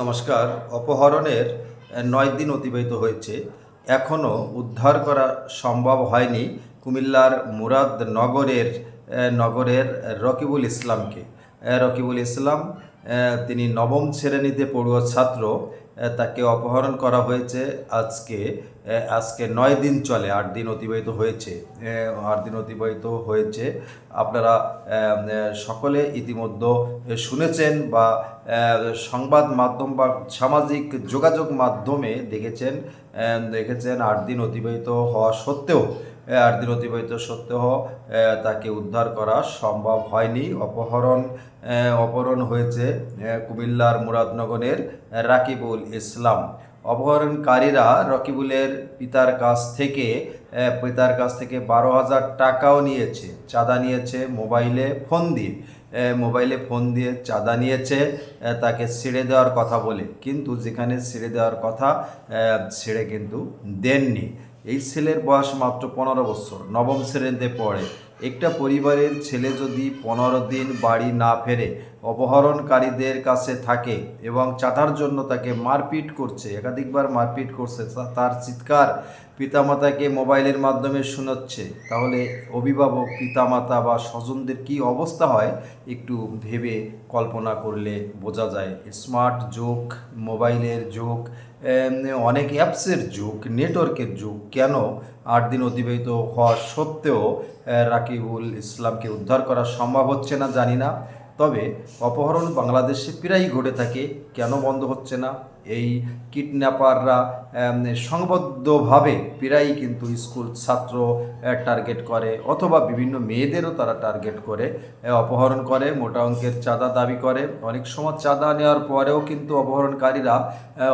নমস্কার। অপহরণের নয় দিন অতিবাহিত হয়েছে। এখনও উদ্ধার করা সম্ভব হয়নি কুমিল্লার মুরাদনগরের নগরের রকিবুল ইসলামকে। রকিবুল ইসলাম তিনি নবম শ্রেণীতে পড়ুয়া ছাত্র। তাকে অপহরণ করা হয়েছে। আজকে আজকে নয় দিন চলে, আট দিন অতিবাহিত হয়েছে। আট দিন অতিবাহিত হয়েছে। আপনারা সকলে ইতিমধ্যে শুনেছেন বা সংবাদ মাধ্যম বা সামাজিক যোগাযোগ মাধ্যমে দেখেছেন দেখেছেন আট দিন অতিবাহিত হওয়া সত্ত্বেও আট দিন অতিবাহিত সত্ত্বেও তাকে উদ্ধার করা সম্ভব হয়নি। অপহরণ অপহরণ হয়েছে কুমিল্লার মুরাদনগরের রাকিবুল ইসলাম। অপহরণকারীরা রকিবুলের পিতার কাছ থেকে পিতার কাছ থেকে বারো হাজার টাকাও নিয়েছে, চাঁদা নিয়েছে, মোবাইলে ফোন দিয়ে। মোবাইলে ফোন দিয়ে চাঁদা নিয়েছে তাকে ছেড়ে দেওয়ার কথা বলে। কিন্তু যেখানে ছেড়ে দেওয়ার কথা ছেড়ে কিন্তু দেননি। এই ছেলের বয়স মাত্র পনেরো বছর। নবম শ্রেণীতে পড়ে। একটা পরিবারের ছেলে যদি পনেরো দিন বাড়ি না ফেরে অপহরণকারীদের কাছে থাকে এবং চাঁদার জন্য তাকে মারপিট করছে। একাধিকবার মারপিট করছে। তার চিৎকার পিতামাতাকে মোবাইলের মাধ্যমে শোনাচ্ছে। তাহলে অভিভাবক, পিতামাতা বা স্বজনদের কি অবস্থা হয়? একটু ভেবে কল্পনা করলে বোঝা যায়। স্মার্ট যুগ, মোবাইলের যুগ অনেক অ্যাপসের যুগ, নেটওয়ার্কের যুগ কেন আট দিন অতিবাহিত হওয়া সত্ত্বেও রাকিবুল ইসলামকে উদ্ধার করা সম্ভব হচ্ছে না জানি না। তবে অপহরণ বাংলাদেশে প্রায়ই ঘটে থাকে। কেন বন্ধ হচ্ছে না? এই কিডন্যাপাররা সংবদ্ধভাবে প্রায়ই কিন্তু স্কুল ছাত্র টার্গেট করে অথবা বিভিন্ন মেয়েদেরও তারা টার্গেট করে। অপহরণ করে, মোটা অঙ্কের চাঁদা দাবি করে। অনেক সময় চাঁদা নেওয়ার পরেও কিন্তু অপহরণকারীরা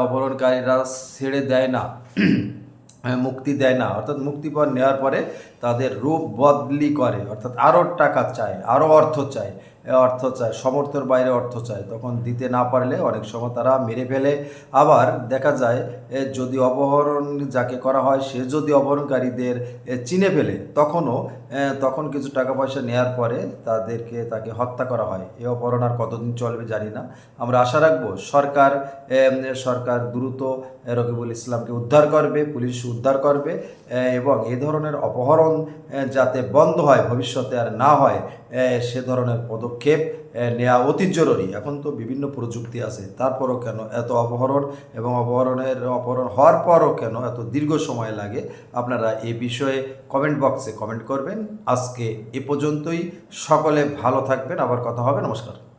অপহরণকারীরা ছেড়ে দেয় না মুক্তি দেয় না। অর্থাৎ মুক্তিপণ নেওয়ার পরে তাদের রূপ বদলি করে। অর্থাৎ আরও টাকা চায়, আরও অর্থ চায়। অর্থ চায়, সমর্থের বাইরে অর্থ চায়। তখন দিতে না পারলে অনেক সময় তারা মেরে ফেলে। আবার দেখা যায় যদি অপহরণ যাকে করা হয়, সে যদি অপহরণকারীদের চিনে ফেলে, তখনও তখন কিছু টাকা পয়সা নেওয়ার পরে তাদেরকে, তাকে হত্যা করা হয়। এ অপহরণ আর কতদিন চলবে জানি না। আমরা আশা রাখব, সরকার সরকার দ্রুত রকিবুল ইসলামকে উদ্ধার করবে, পুলিশ উদ্ধার করবে এবং এ ধরনের অপহরণ যাতে বন্ধ হয়, ভবিষ্যতে আর না হয় সে ধরনের পদক্ষেপ এ, নেওয়া অতি জরুরি। এখন তো বিভিন্ন প্রযুক্তি আছে। তারপরও কেন এত অপহরণ এবং অপহরণের অপহরণ হওয়ার পরও কেন এত দীর্ঘ সময় লাগে? আপনারা এ বিষয়ে কমেন্ট বক্সে কমেন্ট করবেন। আজকে এ পর্যন্তই। সকলে ভালো থাকবেন। আবার কথা হবে। নমস্কার।